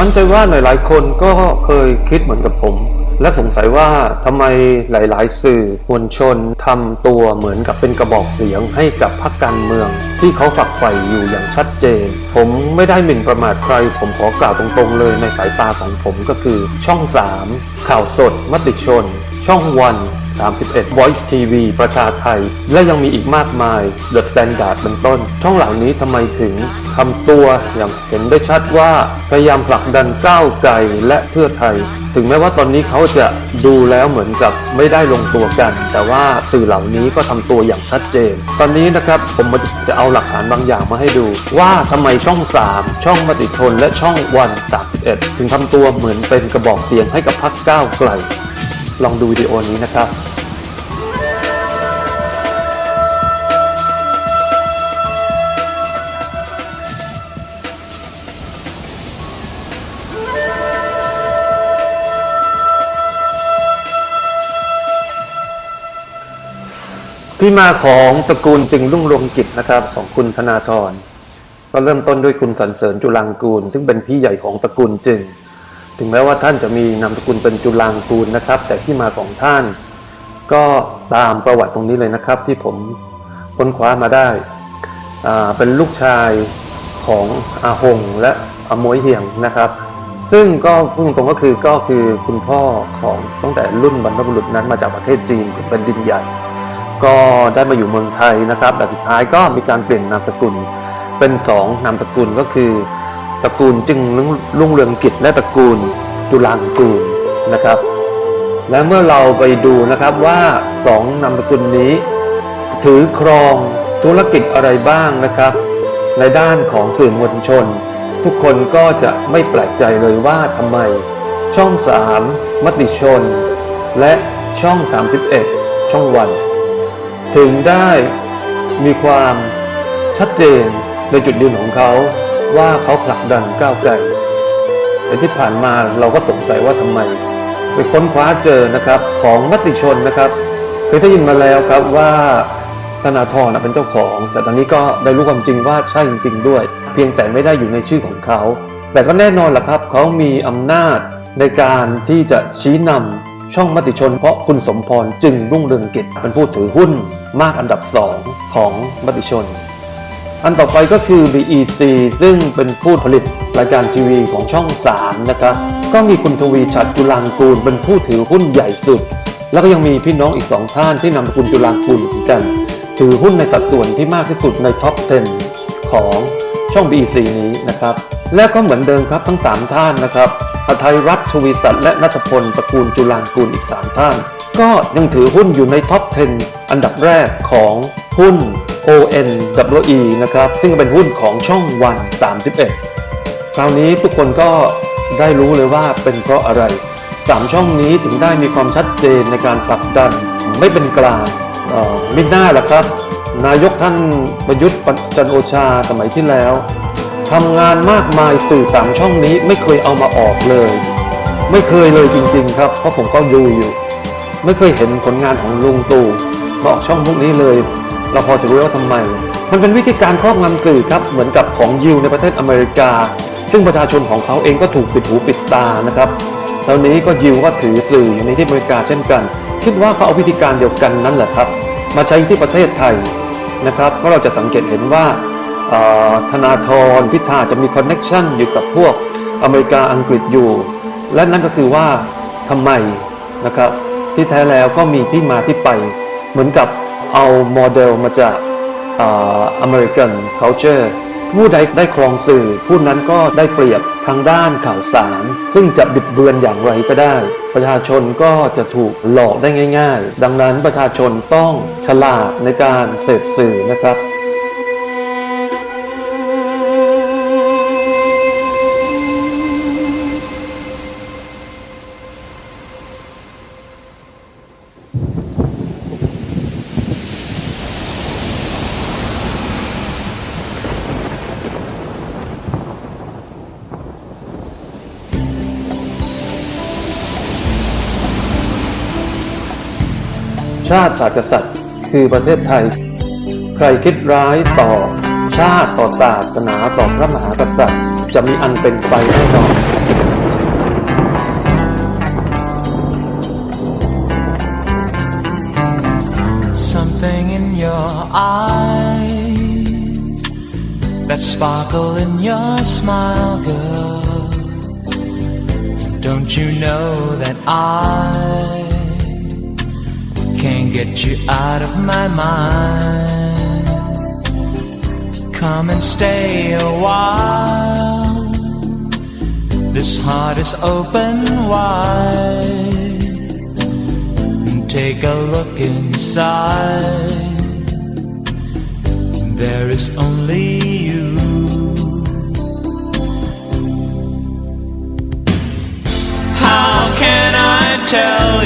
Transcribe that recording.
มั่นใจว่าหลายๆ คนก็เคยคิดเหมือนกับผม และสงสัยว่าทำไมหลาย ๆ สื่อมวลชนทำตัวเหมือนกับเป็นกระบอกเสียงให้กับพรรคการเมือง ที่เขาฝักใฝ่อยู่อย่างชัดเจน ผมไม่ได้หมิ่นประมาทใคร ผมขอกล่าวตรงๆเลยในสายตาของผมก็คือ ช่อง 3 ข่าวสด มติชน ช่องวัน 31 Voice TV ประชาไทย และยังมีอีกมากมาย The Standard เป็นต้น ช่องเหล่านี้ทำไมถึงทำตัวอย่างเห็นได้ชัดว่า พยายามผลักดันก้าวไกลและเพื่อไทย ถึงแม้ว่าตอนนี้เขาจะดูแล้วเหมือนกับไม่ได้ลงตัวกัน แต่ว่าสื่อเหล่านี้ก็ทำตัวอย่างชัดเจน ตอนนี้นะครับผมจะเอาหลักฐานบางอย่างมาให้ดู ว่าทำไมช่อง 3 ช่องมติชนและช่องวัน31ถึงทำตัวเหมือนเป็นกระบอกเสียงให้กับพรรคก้าวไกล ลองดูวิดีโอนี้นะครับที่มาของตระกูลจึงรุ่งเรืองกิจนะครับของคุณธนาธรก็เริ่มต้นด้วยคุณสรรเสริญจุลังกูล ซึ่งเป็นพี่ใหญ่ของตระกูลจึง ถึงแม้ว่าท่านจะมีนามสกุลเป็นจุลางกูลนะครับ แต่ที่มาของท่าน ก็ตามประวัติตรงนี้เลยนะครับ ที่ผมค้นคว้ามาได้อ่าเป็นลูกชายของอาหงและอามวยเหียงนะครับ ซึ่งก็พูดตรงก็คือก็คือคุณพ่อของตั้งแต่รุ่นบรรพบุรุษนั้นมาจากประเทศจีนเป็นดินใหญ่ ก็ได้มาอยู่เมืองไทยนะครับ แต่สุดท้ายก็มีการเปลี่ยนนามสกุลเป็นสองนามสกุลก็คือ ตระกูลจึงรุ่งเรืองกิจและตระกูลจุลางกูลนะครับ และเมื่อเราไปดูนะครับว่าสองนามสกุลนี้ ถือครองธุรกิจอะไรบ้างนะครับ ในด้านของสื่อมวลชน ทุกคนก็จะไม่แปลกใจเลยว่าทำไม ช่อง3มติชน และช่อง 31 ช่องวัน ถึงได้มีความชัดเจนในจุดยืนของเขา ว่าเขาผลักดันก้าวไกลแต่ที่ผ่านมาเราก็สงสัยว่าทำไม ไปค้นคว้าเจอนะครับของมติชนนะครับเคยได้ยินมาแล้วครับว่าธนาธรเป็นเจ้าของ แต่ตอนนี้ก็ได้รู้ความจริงว่าใช่จริง ๆ ด้วย เพียงแต่ไม่ได้อยู่ในชื่อของเขา แต่ก็แน่นอนแหละครับเขามีอำนาจในการที่จะชี้นำช่องมติชน เพราะคุณสมพรจึงรุ่งเรืองกิจเป็นผู้ถือหุ้นมากอันดับสองของมติชน อันต่อไปก็คือ BEC ซึ่งเป็นผู้ผลิตรายการทีวีของช่อง 3 นะครับ ก็มีคุณทวีชัดจุลางกูลเป็นผู้ถือหุ้นใหญ่สุด แล้วก็ยังมีพี่น้องอีกสองท่านที่นามสกุลจุลางกูลเหมือนกัน ถือหุ้นในสัดส่วนที่มากที่สุดในท็อป 10 ของช่อง BEC นี้นะครับ และก็เหมือนเดิมครับทั้ง 3 ท่านนะครับอทัยรัตทวีสัตว์และนัทพลตระกูลจุลางกูลอีก 3 ท่าน ก็ยังถือหุ้นอยู่ในท็อป 10 อันดับแรกของหุ้น ONWE นะครับ ซึ่งเป็นหุ้นของช่องวัน 31 คราวนี้ทุกคนก็ได้รู้เลยว่าเป็นเพราะอะไร 3 ช่องนี้ถึงได้มีความชัดเจนในการผลักดันไม่เป็นกลางไม่น่าล่ะครับ นายกท่านประยุทธ์จันโอชาสมัยที่แล้วทำงานมากมายสื่อสามช่องนี้ไม่เคยเอามาออกเลย ไม่เคยเลยจริง ๆ ครับ เพราะผมก็ดูอยู่ ไม่เคยเห็นผลงานของลุงตู่มาออกช่องพวกนี้เลย เราพอจะรู้ว่าทำไม มันเป็นวิธีการครอบงำสื่อครับ เหมือนกับของยิวในประเทศอเมริกา ซึ่งประชาชนของเขาเองก็ถูกปิดหูปิดตานะครับตอนนี้ก็ยิวก็ถือสื่ออยู่ในที่อเมริกาเช่นกัน คิดว่าเขาเอาวิธีการเดียวกันนั่นแหละครับ มาใช้ที่ประเทศไทยนะครับ เพราะเราจะสังเกตเห็นว่าธนาธรพิธาจะมีคอนเน็ชันอยู่กับพวกอเมริกาอังกฤษอยู่ และนั่นก็คือว่าทำไมนะครับที่แท้แล้วก็มีที่มาที่ไป เหมือนกับ เอาโมเดลมาจากอเมริกัน culture ผู้ใดได้ครองสื่อ ผู้นั้นก็ได้เปรียบทางด้านข่าวสาร ซึ่งจะบิดเบือนอย่างไรก็ได้ ประชาชนก็จะถูกหลอกได้ง่าย ๆ ดังนั้นประชาชนต้องฉลาดในการเสพสื่อนะครับ ชาติศาสตร์กษัตริย์ คือประเทศไทย ใครคิดร้ายต่อ ชาติต่อศาสนาต่อพระมหากษัตริย์ จะมีอันเป็นไปแน่นอน sparkle in your smile girl Don't you know that I get you out of my mind? Come and stay a while. This heart is open wide. Take a look inside. There is only you. How can I tell